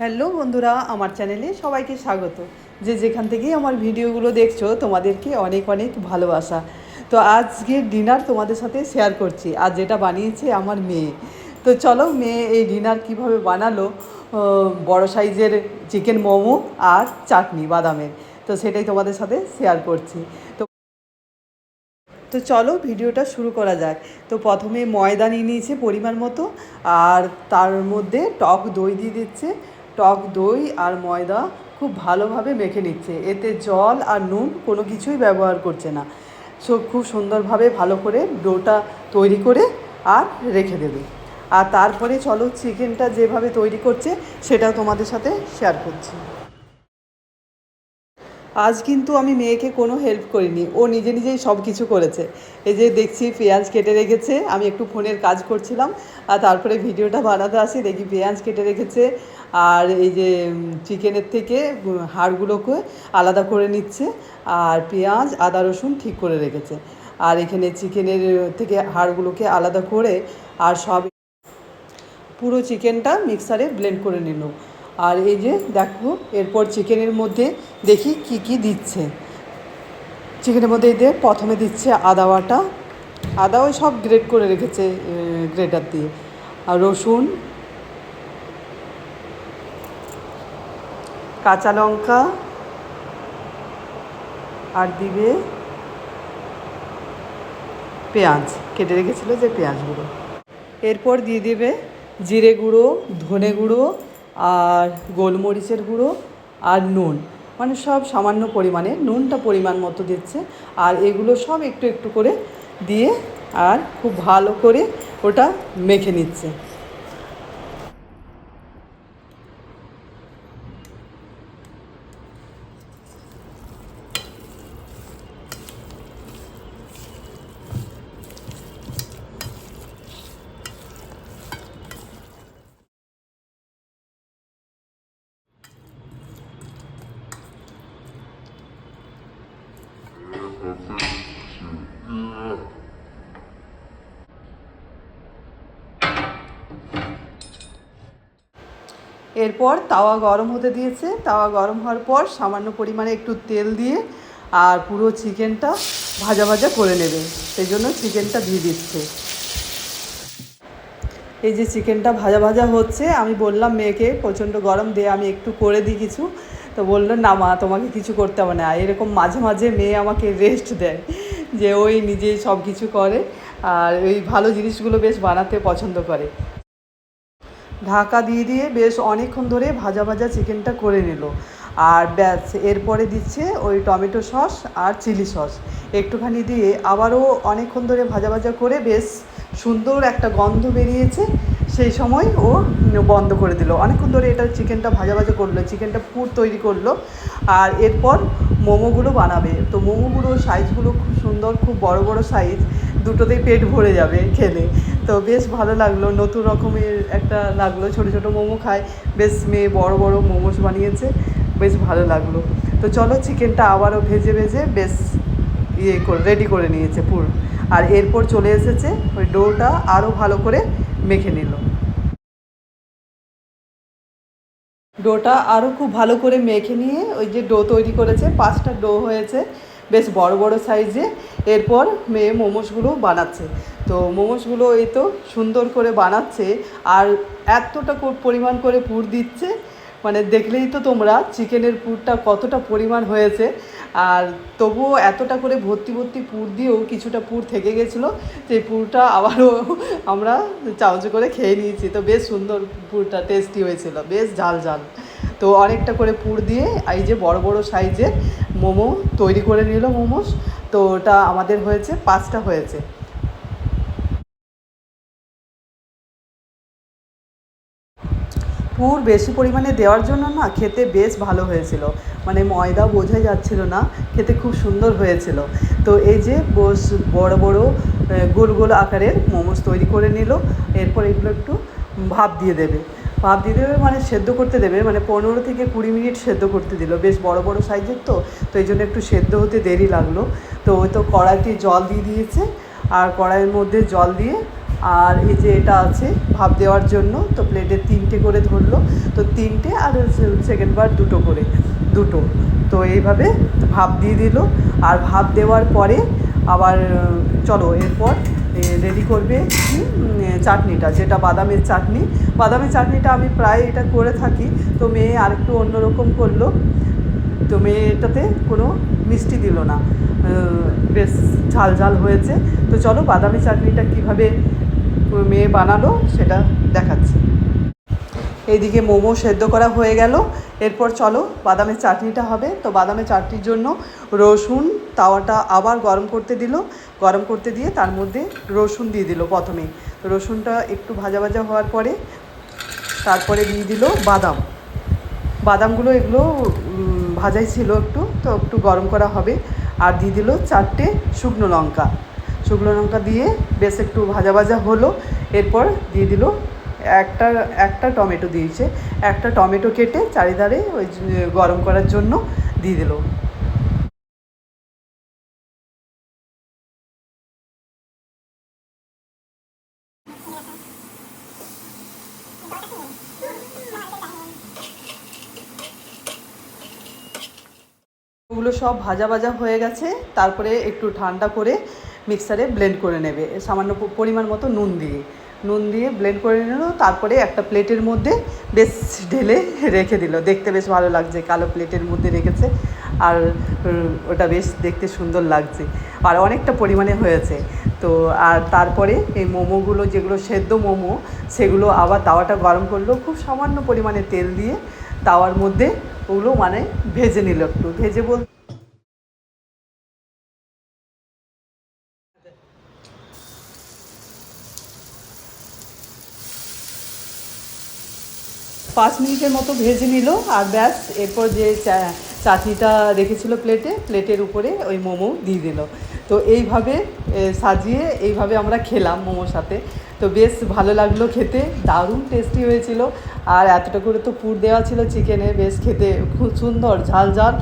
Hello বন্ধুরা, আমার চ্যানেলে সবাইকে স্বাগত। যে যেখান থেকেই আমার ভিডিওগুলো দেখছ, তোমাদেরকে অনেক অনেক ভালোবাসা। তো আজকে ডিনার তোমাদের সাথে শেয়ার করছি, আর যেটা বানিয়েছে আমার মেয়ে। তো চলো মেয়ে এই ডিনার কীভাবে বানালো বড় সাইজের চিকেন মোমো আর চাটনি, বাদামের। তো সেটাই তোমাদের সাথে শেয়ার করছি। তো তো চলো ভিডিওটা শুরু করা যাক। তো প্রথমে ময়দা নিয়ে নিয়েছে পরিমাণ মতো, আর তার মধ্যে টক দই দিয়ে দিচ্ছে টক দই আর ময়দা খুব ভালোভাবে মেখে নিচ্ছে। এতে জল আর নুন কোনো কিছুই ব্যবহার করছে না। সো খুব সুন্দরভাবে ভালো করে ডোটা তৈরি করে আর রেখে দেবে। আর তারপরে চলো চিকেনটা যেভাবে তৈরি করছে সেটা তোমাদের সাথে শেয়ার করছি। আজ কিন্তু আমি মেয়েকে কোনো হেল্প করিনি। ও নিজে নিজেই সব কিছু করেছে। এই যে দেখছি পেঁয়াজ কেটে রেখেছে, আমি একটু ফোনের কাজ করছিলাম, আর তারপরে ভিডিওটা বানাতে আসি, দেখি পেঁয়াজ কেটে রেখেছে, আর এই যে চিকেনের থেকে হাড়গুলোকে আলাদা করে নিচ্ছে, আর পেঁয়াজ, আদা, রসুন ঠিক করে রেখেছে। আর এখানে চিকেনের থেকে হাড়গুলোকে আলাদা করে, আর সব পুরো চিকেনটা মিক্সারে ব্লেন্ড করে নিল। আর এই যে দেখো, এরপর চিকেনের মধ্যে দেখি কি কি দিচ্ছে। চিকেনের মধ্যে এই প্রথমে দিচ্ছে আদা বাটা। আদা ওই সব গ্রেট করে রেখেছে গ্রেটার দিয়ে। আর রসুন। কাঁচা লঙ্কা। আর দিবে পেঁয়াজ। কেটে রেখেছিল যে পেঁয়াজগুলো। এরপর দিয়ে দেবে জিরে গুঁড়ো, ধনে গুঁড়ো। আর গোলমরিচের গুঁড়ো আর নুন। মানে সব সামান্য পরিমাণে, নুনটা পরিমাণ মতো দিচ্ছে। আর এগুলো সব একটু একটু করে দিয়ে আর খুব ভালো করে ওটা মেখে নিচ্ছে। এরপর তাওয়া গরম হতে দিয়েছে। তাওয়া গরম হওয়ার পর সামান্য পরিমাণে একটু তেল দিয়ে আর পুরো চিকেনটা ভাজা ভাজা করে নেবে। সেই জন্য চিকেনটা দিয়ে দিচ্ছে। এই যে চিকেনটা ভাজা ভাজা হচ্ছে, আমি বললাম মেয়েকে, প্রচণ্ড গরম দিয়ে আমি একটু করে দিই কিছু। তো বলল, না মা, তোমাকে কিছু করতে হবে না। এরকম মাঝে মাঝে মেয়ে আমাকে রেস্ট দেয়, যে ওই নিজেই সব কিছু করে আর ওই ভালো জিনিসগুলো বেশ বানাতে পছন্দ করে। ঢাকা দিয়ে দিয়ে বেশ অনেকক্ষণ ধরে ভাজা ভাজা চিকেনটা করে নিল। আর ব্যাস, এরপরে দিচ্ছে ওই টমেটো সস আর চিলি সস। একটুখানি দিয়ে আবারও অনেকক্ষণ ধরে ভাজা ভাজা করে বেশ সুন্দর একটা গন্ধ বেরিয়েছে। সেই সময় ও বন্ধ করে দিল। অনেকক্ষণ ধরে এটা চিকেনটা ভাজা ভাজা করল, চিকেনটা পুর তৈরি করল। আর এরপর মোমোগুলো বানাবে। তো মোমোগুলো সাইজগুলো খুব সুন্দর, খুব বড় বড় সাইজ, দুটোতেই পেট ভরে যাবে খেলে। তো বেশ ভালো লাগল, নতুন রকমের একটা লাগল। ছোট ছোট মোমো খায়, বেশ মেয়ে বড় বড় মোমোস বানিয়েছে, বেশ ভালো লাগল। তো চলো চিকেনটা আবারও ভেজে ভেজে বেশ ইয়ে করে রেডি করে নিয়েছে পুর। আর এরপর চলে এসেছে ওই ডোটা আরও ভালো করে মেখে নিল। ডোটা আরও খুব ভালো করে মেখে নিয়ে ওই যে ডো তৈরি করেছে, পাঁচটা ডো হয়েছে, বেশ বড় বড় সাইজে। এরপর মেয়ে মোমোসগুলো বানাচ্ছে। তো মোমোসগুলো এই তো সুন্দর করে বানাচ্ছে আর এতটা পরিমাণ করে পুর দিচ্ছে মানে দেখলেই তো তোমরা চিকেনের পুরটা কতটা পরিমাণ হয়েছে। আর তবুও এতটা করে ভর্তি ভর্তি পুর দিয়েও কিছুটা পুর থেকে গেছিল সেই পুরটা আবারও আমরা চামচ করে খেয়ে নিয়েছি। তো বেশ সুন্দর পুরটা টেস্টি হয়েছিল, বেশ ঝাল ঝাল। তো অনেকটা করে পুর দিয়ে এই যে বড় বড় সাইজের মোমো তৈরি করে নিল মোমোস। তো ওটা আমাদের হয়েছে, পাঁচটা হয়েছে। পুর বেশি পরিমাণে দেওয়ার জন্য না খেতে বেশ ভালো হয়েছিল। মানে ময়দা বোঝাই যাচ্ছিল না, খেতে খুব সুন্দর হয়েছিল। তো এই যে বস, বড় বড় গোল গোল আকারের মোমোস তৈরি করে নিল, এরপর এগুলো একটু ভাপ দিয়ে দেবে। ভাপ দিয়ে দেবে মানে সেদ্ধ করতে দেবে মানে পনেরো থেকে কুড়ি মিনিট সেদ্ধ করতে দিল। বেশ বড় বড় সাইজের তো তো এই জন্য একটু সেদ্ধ হতে দেরি লাগল। তো ওই তো কড়াইতে জল দিয়ে দিয়েছে, আর কড়াইয়ের মধ্যে জল দিয়ে আর এই যে এটা আছে, ভাপ দেওয়ার জন্য, তো প্লেটে তিনটে করে ধরলো, তো তিনটে আর সেকেন্ড বার দুটো করে, দুটো। তো এইভাবে ভাপ দিয়ে দিল, আর ভাপ দেওয়ার পরে আবার, চলো এরপর রেডি করবে চাটনিটা, যেটা বাদামের চাটনি। বাদামের চাটনিটা আমি প্রায় এটা করে থাকি, তো মেয়ে আরেকটু অন্যরকম করল, তো মেয়ে এটাতে কোনো মিষ্টি দিল না। বেশ ঝাল ঝাল হয়েছে। তো চলো বাদামি চাটনিটা কীভাবে মেয়ে বানালো, সেটা দেখাচ্ছি। এইদিকে মোমো সেদ্ধ করা হয়ে গেল। এরপর চলো, বাদামের চাটনিটা হবে। তো বাদামের চাটনির জন্য রসুন তাওয়াটা আবার গরম করতে দিল। গরম করতে দিয়ে তার মধ্যে রসুন দিয়ে দিল প্রথমেই তো রসুনটা একটু ভাজা ভাজা হওয়ার পরে তারপরে দিয়ে দিল বাদাম। বাদামগুলো এগুলো ভাজাই ছিল একটু, তো একটু গরম করা হবে। আর দিয়ে দিল চারটে শুকনো লঙ্কা। শুকনো লঙ্কা দিয়ে বেশ একটু ভাজা ভাজা হলো, এরপর দিয়ে দিল একটা একটা টমেটো দিয়েছে। একটা টমেটো কেটে চারিধারে ওই গরম করার জন্য দিয়ে দিল। ওগুলো সব ভাজা ভাজা হয়ে গেছে। তারপরে একটু ঠান্ডা করে মিক্সারে ব্লেন্ড করে নেবে। সামান্য পরিমাণ মতো নুন দিয়ে। নুন দিয়ে ব্লেন্ড করে নিল, তারপরে একটা প্লেটের মধ্যে বেশ ঢেলে রেখে দিল। দেখতে বেশ ভালো লাগছে, কালো প্লেটের মধ্যে রেখেছে। আর ওটা বেশ দেখতে সুন্দর লাগছে। আর অনেকটা পরিমাণে হয়েছে। তো, আর তারপরে এই মোমোগুলো, যেগুলো সেদ্ধ মোমো, সেগুলো আবার তাওয়াটা গরম করল, খুব সামান্য পরিমাণে তেল দিয়ে তাওয়ার মধ্যে ওগুলো মানে ভেজে নিল একটু। ভেজে বল পাঁচ মিনিটের মতো ভেজে নিল আর ব্যাস, এরপর যে চাটনিটা রেখেছিল প্লেটে প্লেটের উপরে ওই মোমো দিয়ে দিল। তো এইভাবে সাজিয়ে এইভাবে আমরা খেলাম মোমোর সাথে। তো বেশ ভালো লাগল খেতে, দারুণ টেস্টি হয়েছিল। আর এতটা করে তো পুর দেওয়া ছিল চিকেনে বেশ খেতে খুব সুন্দর, ঝাল ঝাল,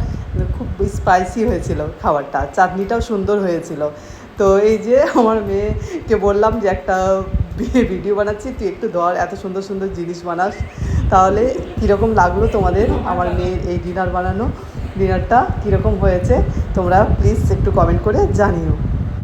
খুব স্পাইসি হয়েছিল খাবারটা। চাটনিটাও সুন্দর হয়েছিল। তো এই যে আমার মেয়েকে বললাম যে একটা ভিডিও বানাচ্ছি, তুই একটু ধর, এত সুন্দর সুন্দর জিনিস বানাস। তাহলে কীরকম লাগল তোমাদের আমার মেয়ের এই ডিনার বানানো? ডিনারটা কীরকম হয়েছে? তোমরা প্লিজ একটু কমেন্ট করে জানিও।